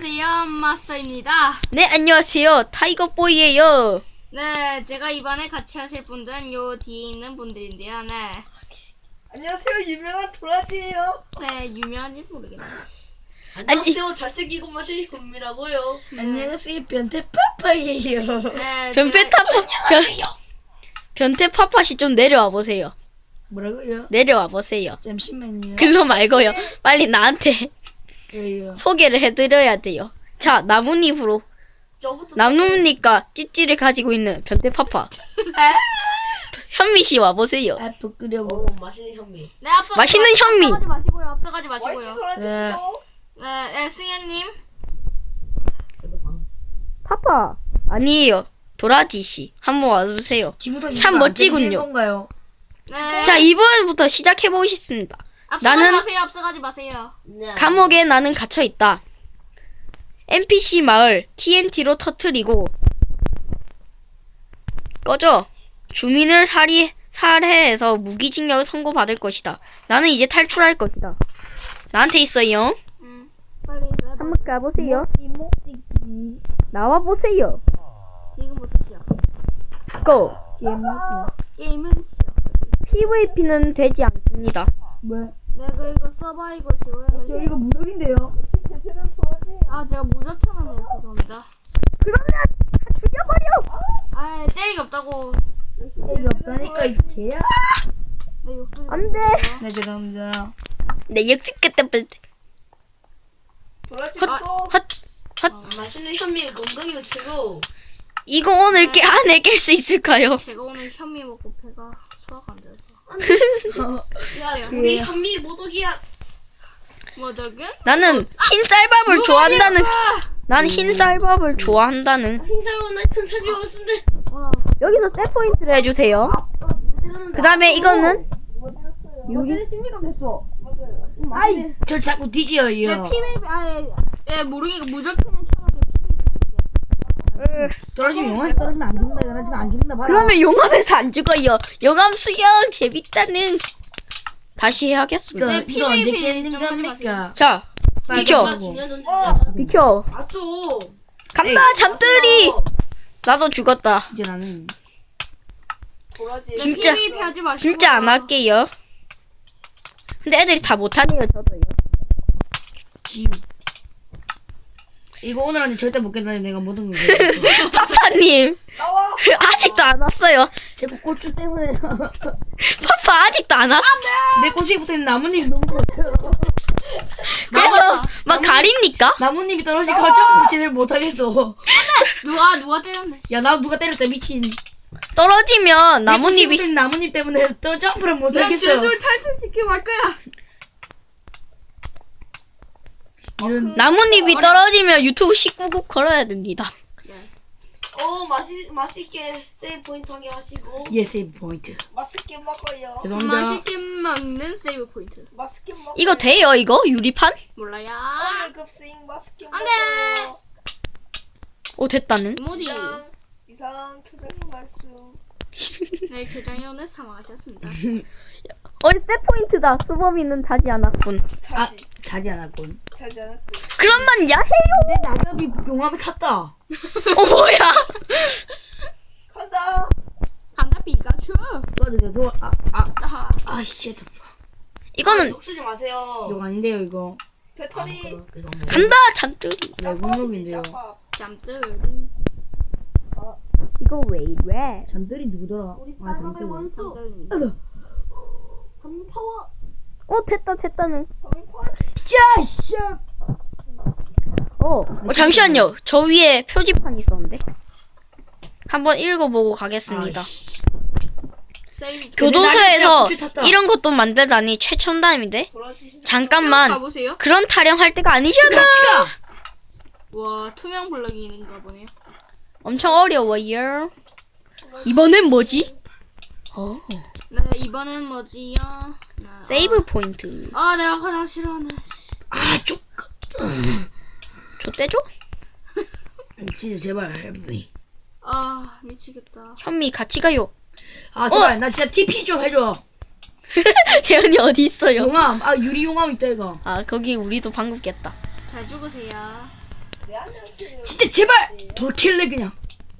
안녕하세요, 마스터입니다. 네, 안녕하세요. 타이거보이예요. 네, 제가 이번에 같이 하실 분들은 요 뒤에 있는 분들인데요. 네, 안녕하세요 유명한 도라지예요. 네 유명한지 모르겠네요. 안녕하세요. 잘생기고 마실 현미라고요. 안녕하세요 변태 파파예요. 네, 변태 제가- 타파, 변, 변태 파파씨 좀 내려와 보세요. 뭐라고요? 내려와 보세요. 잠시만요. 글로 말고요. 빨리 나한테 왜요? 소개를 해드려야 돼요. 자, 나뭇잎으로, 저부터 나뭇잎과 찌찌를 가지고 있는 변태 파파. 현미 씨 와보세요. 아 부끄러워. 오 맛있는 현미. 네, 앞서 맛있는 현미. 앞서가지 마시고요. 앞서가지 마시고요. 도라지요. 네, 네 승현님. 파파. 아니에요. 도라지 씨. 한번 와주세요. 참 멋지군요. 건가요? 네, 자, 이번부터 시작해보겠습니다. 앞서가지 나는- 마세요. 앞서가지 마세요. 네. 감옥에 나는 갇혀 있다. NPC 마을 TNT로 터트리고 꺼져. 주민을 살해 살해해서 무기징역을 선고받을 것이다. 나는 이제 탈출할 것이다. 나한테 있어요. 음, 빨리 한번 가보세요. 이모찌기 나와 보세요. 지금부터 시작. 고. 개모찌. 게임은 시작. PVP는 되지 않습니다. 뭐? 네, 그 이거 서바이벌 시로요. 저 이거 무적인데요. 아, 제가 무적혀놨네요. 죄송합니다. 그러면 다 죽여버려. 아, 때리기 없다고. 이거 없다니까 이 개야. 안 돼. 네 죄송합니다. 내 헛, 또 헛, 헛. 어, 맛있는 현미 건강이고 최고. 이거 오늘 깨 안에 깰 수 있을까요? 제가 오늘 현미 먹고 배가 소화가 안 돼서. 야 우리 현미 모독이야. 뭐더군? 나는 흰 쌀밥을 좋아한다는. 난 흰 쌀밥을 좋아한다는. 행사로 나좀 살려왔는데. 와, 여기서 세 포인트를 해주세요. 그 다음에 이거는 어떻게 신비감 됐어? 아이 저 자꾸 뒤져요. 네, PVP, 아예, 예, 모르니까 PVP 떨어지면 영화에 떨어지면 안 죽는다. 이거 나 지금 안 죽는다 봐라. 그러면 용암에서 안 죽어요. 용암 수영 재밌다는. 다시 해야겠습니다. 네, 이거 언제 PVP 깨는 좀 하지 겁니까? 자, 비켜, 존재자. 비켜. 맞죠. 간다 잠들이. 나도 죽었다. 이제 나는 네, 진짜- PVP 하지 마시고. 진짜 안 할게요. 근데 애들이 다 못하네요, 저도요. 지금 이거 오늘 안에 절대 못 깬다니 내가 모든 걸. 파파님. 아직도 안 왔어요. 제가 꼴주 때문에 파파 아직도 안 왔어. 내 꼬시에 붙어있는 나뭇잎이 너무 커요. 그래서 막 가립니까? 나뭇잎이 떨어지니까 어차피 제대로 못하겠어. 누가, 누가 때렸네. 씨. 야, 나 누가 때렸다, 미친. 떨어지면 내 나뭇잎이 붙어있는 나뭇잎 때문에 또 점프를 난 못하겠어. 주술 탈출시키고 말 거야. 이런 나뭇잎이 떨어지면 유튜브 19국 걸어야 됩니다. 오 맛있 맛있게 세이브 포인트 하게 하시고. 예 세이브 포인트. 맛있게 먹어요. 죄송합니다. 맛있게 먹는 세이브 포인트. 맛있게 먹어. 이거 돼요, 이거? 유리판? 몰라요. 오늘 급식 맛있게 안 먹어요. 오, 됐다는. 이모디. 이상 이상 교장님 말씀. 네, 교장이 오늘 사망하셨습니다. 어이, 세 포인트다. 수범이는 자지 않았군. 아, 자지 자지 않았군. 자지 않았고. 그런만 야해요. 내 낙엽이 용암에 탔다. 어, 뭐야. 간다. 간다, 피카츄. 맞아, 저, 아, 아, 아하. 아, 씨, 저, 이거는 욕 쓰지 마세요. 이거 아닌데요, 이거. 배터리. 죄송합니다. 간다, 잠들이. 짬밥. 잠들. 이거 왜 이래? 잠들이 누구더라? 우리 아, 쌀밥의 잠들. 원수. 잠들. 한 파워. 어, 됐다, 됐다는. 야, 씨. 어, 어, 잠시만요. 저 위에 표지판 있었는데. 한번 읽어보고 가겠습니다. 아. 교도소에서 이런 것도 만들다니 최첨단인데? 잠깐만. 그런 타령할 때가 아니잖아. 같이 가! 와, 투명 블럭이인가 보네요. 엄청 어려워요. 이번엔 뭐지? 어, 네, 이번엔 뭐지요? 네, 세이브 포인트. 아, 아, 내가 가장 싫어하는. 씨. 아, 쪽. 줬대죠? 진짜 제발, 헬프미. 아, 미치겠다. 현미 같이 가요. 아, 제발, 나 진짜 TP 좀 해줘. 재현이 어디 있어요? 용암, 아, 유리 용암 있다, 이거. 아, 거기 우리도 방금 깼다. 잘 죽으세요. 네. 진짜 제발 돌킬래 그냥.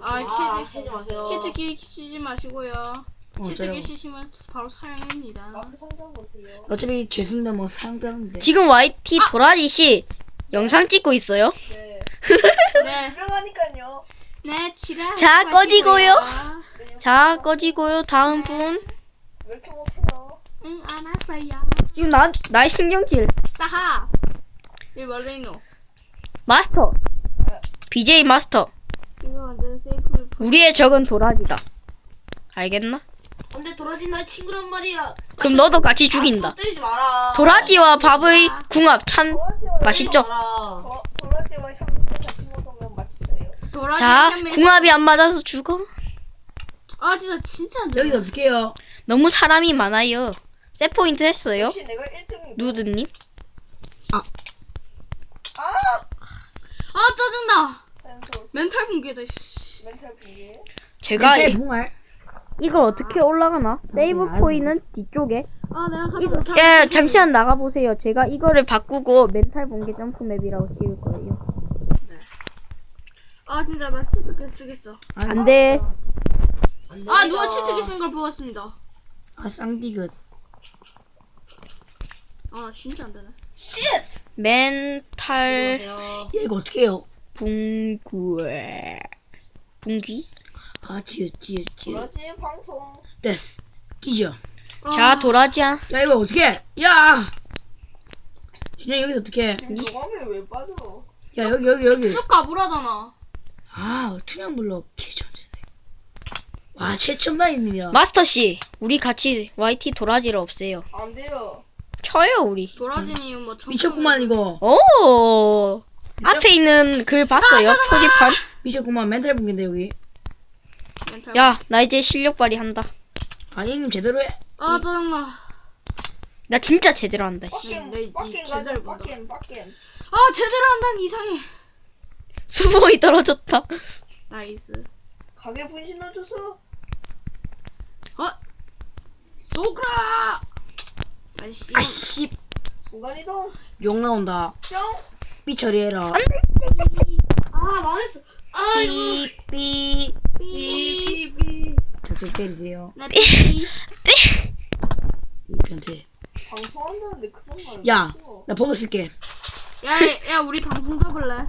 아, 아, 치즈, 치지 마세요. 치트 키 치지 마시고요. 어, 치트키 저요. 쓰시면 바로 사용합니다. 마크 상자 보세요. 어차피 죄송한데 뭐 사용되는데. 지금 YT 도라지 씨 영상 찍고 있어요. 네. 네, 유명하니까요. 네, 치라. 자, 꺼지고요. 네, 자 꺼지고요. 다음 분. 왜 이렇게 못해요? 응, 알았어요. 지금 나 나의 신경질. 따하. 이 멀랭이요. 마스터. BJ 마스터. 이거 완전 세이프. 우리의 적은 도라지다. 알겠나? 근데 도라지 나 친구란 말이야. 그럼 너도 같이 죽인다. 아, 때리지 마라. 도라지와 밥의 궁합 참 맛있죠? 도- 도라지와 형님 같이 먹으면 맛있어요. 도라지 자 한 명이- 궁합이 안 맞아서 죽어. 아, 진짜 진짜 안 돼. 여기서 어떻게 해요? 너무 사람이 많아요. 세 포인트 했어요. 혹시 내가 1등이고. 누드님. 아! 아, 짜증나. 센서 멘탈 붕괴다. 씨. 멘탈 붕괴. 제가 멘탈 이- 봉알. 이걸 어떻게 올라가나? 세이브. 포인트는 뒤쪽에. 아, 내가 이거, 못하는 예. 잠시만 나가 보세요. 제가 이거를 바꾸고 멘탈 번개 점프 맵이라고 씌울 거예요. 아, 진짜 나 치트키 쓰겠어. 안 돼. 안 아, 됩니다. 누가 치트키 쓴 걸 보았습니다. 아 쌍디귿. 아, 진짜 안 되네. 멘탈 안녕하세요. 야 이거 어떻게 해요? 붕괴. 붕귀? 아 지읒 지읒 지읒. 도라지 방송. 됐어. 뒤져. 아, 자, 도라지야. 야 이거 어떻게 해? 야. 준영 여기서 어떻게? 지금 도감이 왜 빠져? 야 여기 여기 여기. 쭉 가보라잖아. 아 투명 블럭 개천재네. 와 최첨단입니다. 마스터 씨, 우리 같이 YT 도라지를 없애요. 안 돼요. 쳐요, 우리. 도라지니 뭐 정. 미쳤구만 이거. 오! 앞에 있는 글 봤어요? 표지판? 미쳤구만 멘탈 붕괴인데 여기. 야, 나 이제 실력 발휘한다. 아니 형님 제대로 해. 아, 짜증나. 나 진짜 제대로 한다. 씨. 빡겜, 네, 이 빡겜 제대로 가자. 본다. 빡겜, 빡겜. 아, 제대로 한다는 이상해. 수봉이 떨어졌다. 나이스. 가게 분신을 줘서 어? 소그라! 아이씨. 아씨 순간이동. 욕 나온다. 뿅. 삐 처리해라. 아, 망했어. 아, 이거. 삐삐. 삐삐. 적극 때리세요. 나 삐삐. 이 변태. 방송한다는데 그런 말. 야, 나 버그 쓸게. 야, 야, 우리 방송 접을래?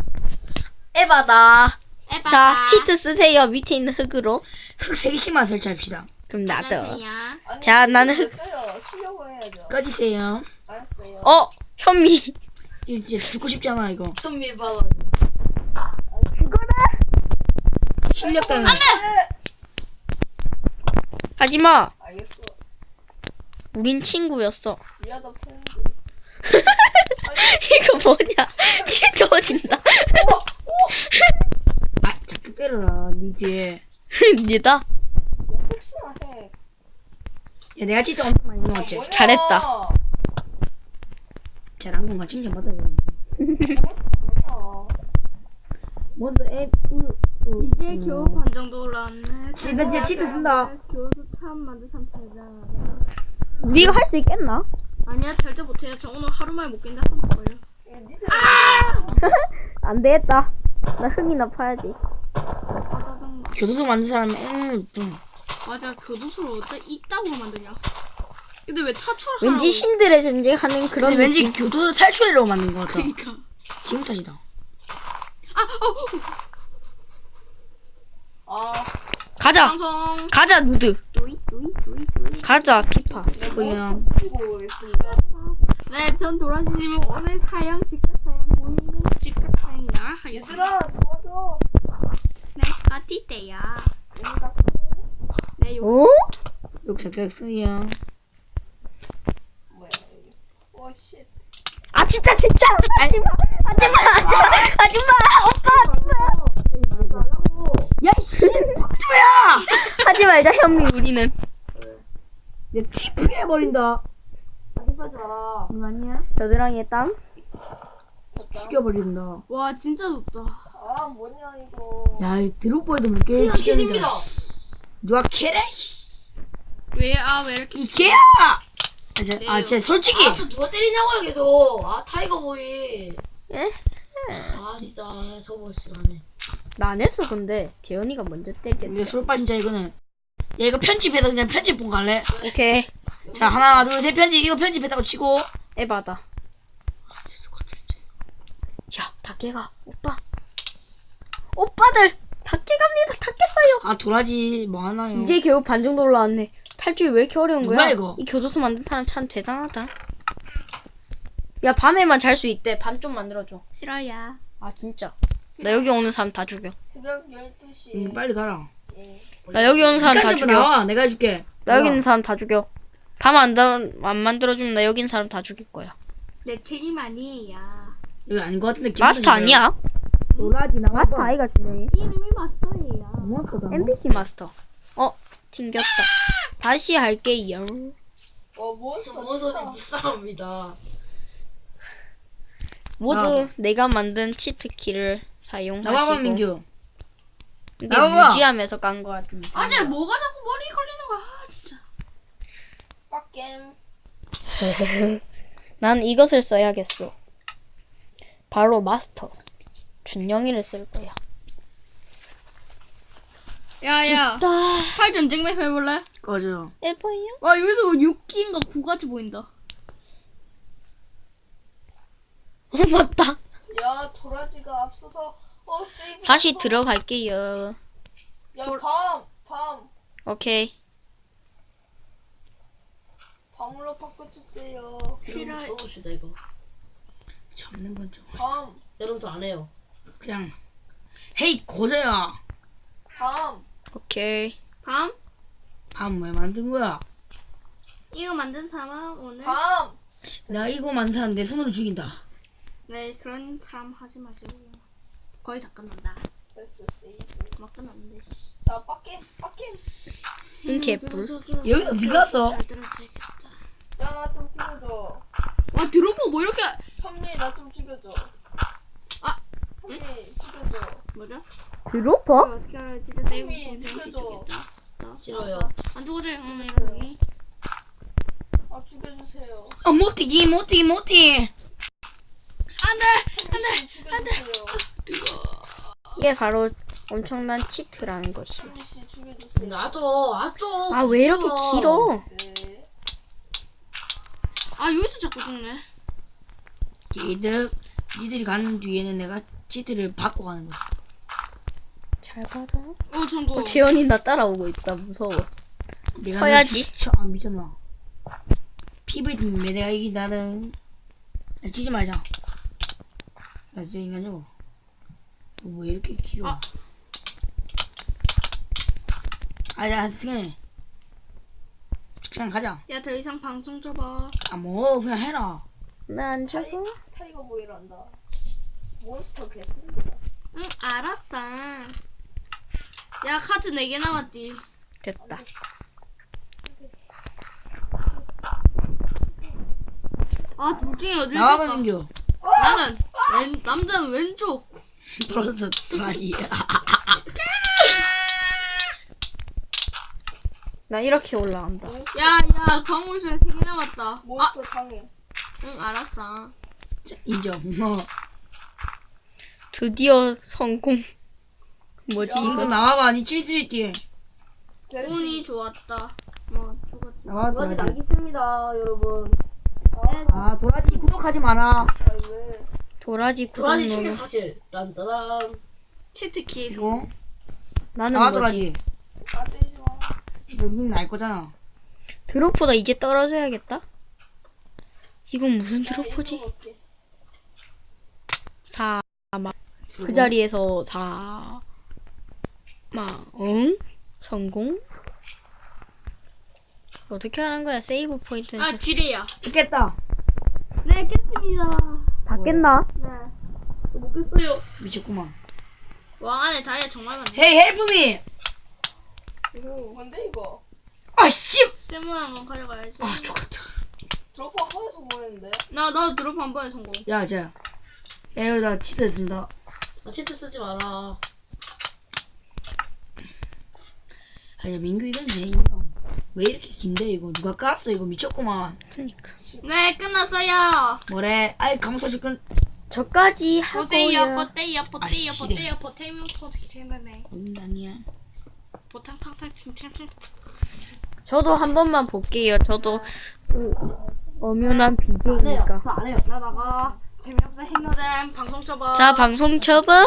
에바다. 에바. 자, 치트 쓰세요. 밑에 있는 흑으로. 흑 3시만 설치합시다. 그럼 나도. 안녕하세요. 자, 나는 흑- 해야죠. 꺼지세요. 알았어요. 어, 현미. 이제 죽고 싶잖아 이거. 현미 봐라. 실력 때문에. 네. 하지마. 알겠어. 우린 친구였어. 미안하다 프렌드. 이거 뭐냐? 치터진다. 아 자꾸 때려라. 니 뒤에. 니다. 해. 야 내가 진짜 엄청 많이 넣었지. 뭐냐? 잘했다. 잘한 건가 받아야 돼. 뭐냐? 먼저 앱. 으, 으, 이제 음. 겨우 반 정도 올라왔네. 집에 진짜 치트 쓴다. 교수 참 만든 상태다. 우리가 할 수 있겠나? 아니야, 절대 못해요. 저 오늘 하루 만에 못 깬다 한 거예요. 니들 안 되겠다. 나 흑이나 파야지. 아, 짜증나. 교도소 만든 사람은 음, 좀. 맞아, 교도소를 어째 이따구로 만드냐? 근데 왜 타출을 왠지 하라고? 신들의 전쟁하는 그런 근데 왠지 느낌. 교도소 탈출하려고 만든 것 같다. 그러니까. 기분 탓이다. 아, 어, 아, 가자. 방송. 가자 누드. 도이, 도이, 도이, 도이. 가자 키파. 그냥 보고 있습니다. 네, 전 도라지님은 오늘 사양 직각 사양 보이는 직각 하겠습니다. 얘들아, 도와줘. 네, 까띠떼야. 얘들아, 네, 요. 오? 욕 자격 쓰야. 뭐야, 이게. 오, 씨. 아 진짜 진짜. 하지마. 하지마. 하지마. 하지마. 오빠. 야이씨. 하지 말자 현미 우리는. 내 티프 해버린다. 하지 마라. 아니야? 겨드랑이에 땀. 죽여버린다. 와, 진짜 높다. 아, 뭐냐, 이거. 야, 이 드롭보이도 못 깨. 그냥 캔입니다. 누가 캐래? 왜, 아, 왜 이렇게. 이 개야! 아, 진짜, 아, 네요. 진짜 솔직히. 아, 저 누가 때리냐고요, 계속. 아, 타이거 보이. 예? 아 진짜 저거 싫어하네. 나안 했어 근데 재현이가 먼저 때렸대. 왜술 빠진 자 이거는. 야 이거 편집해서 그냥 편집 본 갈래? 오케이. 자 하나 둘 셋 편집 이거 편집했다고 치고. 에바다. 야, 닭개가 오빠. 오빠들 닭개 갑니다. 닭개 써요. 아 도라지 뭐 하나요? 이제 겨우 반 정도 올라왔네. 탈출이 왜 이렇게 어려운 누가 거야? 이거? 이 교도소 만든 사람 참 대단하다. 야, 밤에만 잘 수 있대. 밤 좀 만들어줘. 싫어야. 아, 진짜. 나 여기 오는 사람 다 죽여. 새벽 12시. 응, 빨리 가라. 나 여기 오는 사람 다 죽여. 나와 내가 해줄게. 나 여기 있는 사람 다 죽여. 밤 안 안 만들어주면 나 여기 있는 사람 다 죽일 거야. 내 책임 아니에요. 여기 아닌 것 같은데. 마스터 아니야? 도라지 나와. 마스터 아이가 중요해. 이름이 마스터예요. NPC 마스터. 어, 튕겼다. 다시 할게요. 어. 정보섭이 불쌍합니다. 모두 나와봐. 내가 만든 치트키를 나와봐 사용하시고 민규. 나와봐. 무지하면서 깐 거야 좀 아, 이상해. 쟤 뭐가 자꾸 머리 걸리는 거야, 아, 진짜. 빡겜. 난 이것을 써야겠어. 바로 마스터. 준영이를 쓸 거야. 야, 야. 팔 전쟁 맵 해볼래? 꺼져. 에버예요? 와, 여기서 뭐 6기인가 9같이 보인다. 어 맞다. 야 도라지가 앞서서 어 세이브. 다시 쳤어. 들어갈게요. 야밤 밤. 오케이. 밤으로 바꿔주세요. 이름 써봅시다 이거. 잡는 건 좀. 밤. 여러분도 안 해요. 그냥. 헤이 고자야. 밤. 오케이. 밤? 밤 왜 만든 거야? 이거 만든 사람 오늘? 밤. 내가 이거 만든 사람 내 손으로 죽인다. 네, 그런 사람 하지 마시고. 거의 다 끝난다. 됐어. 막 끝났는데, 씨. 자 빡겜 빡겜. 응, 개뿔. 여기 어디 갔어? 잘 들어줘야겠다. 야 나 좀 죽여줘. 와, 드로퍼 뭐 이렇게. 현미 나 좀 죽여줘. 아, 현미 죽여줘. 뭐죠? 드로퍼? 어떻게 알아야 진짜 공정이 죽여줘. 싫어요. 안 죽어줘요, 응, 이러니. 아 죽여주세요. 어 못뛰기 못뛰기 못뛰기. 현미 씨 죽여주세요. 이게 바로 엄청난 치트라는 것이야. 현미 씨 죽여주세요. 놔줘, 놔줘. 아 왜 이렇게 길어? 네. 아, 여기서 자꾸 죽네. 이득. 니들이 가는 뒤에는 내가 치트를 받고 가는 거야. 잘 받아. 어, 성공. 어, 재현이 나 따라오고 있다. 무서워. 내가 서야지. 너 미쳐 안 미쳤나? PV 때문에 내가 이긴다는. 야, 치지 말자. 야 진짜 인간적으로. 너왜 이렇게 길어? 아. 아야 승현이. 그냥 가자. 야, 더 이상 방송 접어. 아 뭐 그냥 해라. 나안 타이, 죽어. 타이거 보이란다. 몬스터 개새끼다. 응, 알았어. 야, 카드 4개 남았디. 됐다. 아, 둘 중에 어딜 나와봐? 민규. 나는, 왼, 남자는 왼쪽. 떨어졌어 떨어지. 나 이렇게 올라간다. 야, 야, 광물실 3개 남았다. 아, 몬스터 장애. 응, 알았어. 인정. 어. 드디어 성공. 뭐지 이거? 나와봐. 니칠수 있지. 운이 좋았다. 뭐. 나와 도라지 있습니다, 여러분. 아 도라지 구독하지 마라. 아 왜? 도라지 구독 도라지. 충격 사실. 딴따단. 치트키. 이거 나는 나와 뭐지? 도라지. 아. 여긴 날 거잖아. 드로퍼가 이제 떨어져야겠다. 이건 무슨 나 드로퍼지? 일로 갈게. 사, 마. 그 자리에서 사, 마, 응? 성공? 어떻게 하는 거야? 세이브 포인트는 아, 좀- 지뢰야. 죽겠다. 네, 깼습니다. 다 깼나? 네. 못 깼어요. 미쳤구만. 왕 안에 다이아 정말 많네. 헤이 헬프미. 뭔데 이거? 아 씨. 세모 한번 가져가야지. 아 죽었다. 드로퍼 하에서 뭐했는데? 나, 나도 드롭 한 번에 성공. 야 자. 야 여기다 치즈 준다. 아, 치트 쓰지 마라. 아야 민규 이건 왜 인정? 왜 이렇게 긴데 이거 누가 깠어 이거 미쳤구만. 그니까. 네, 끝났어요. 뭐래? 아이 터질 건. 저까지 보세요, 하고요. 보세요, 아, 보세요, 씨래. 보세요, 보태면 터지게 되네. 음, 아니야. 보탕 탕탕 팅팅팅. 저도 한 번만 볼게요. 저도 그 엄연한 BJ니까. 저안 해요. 나 나가. 재미없어 힘나는 방송 쳐봐. 자, 방송 접어.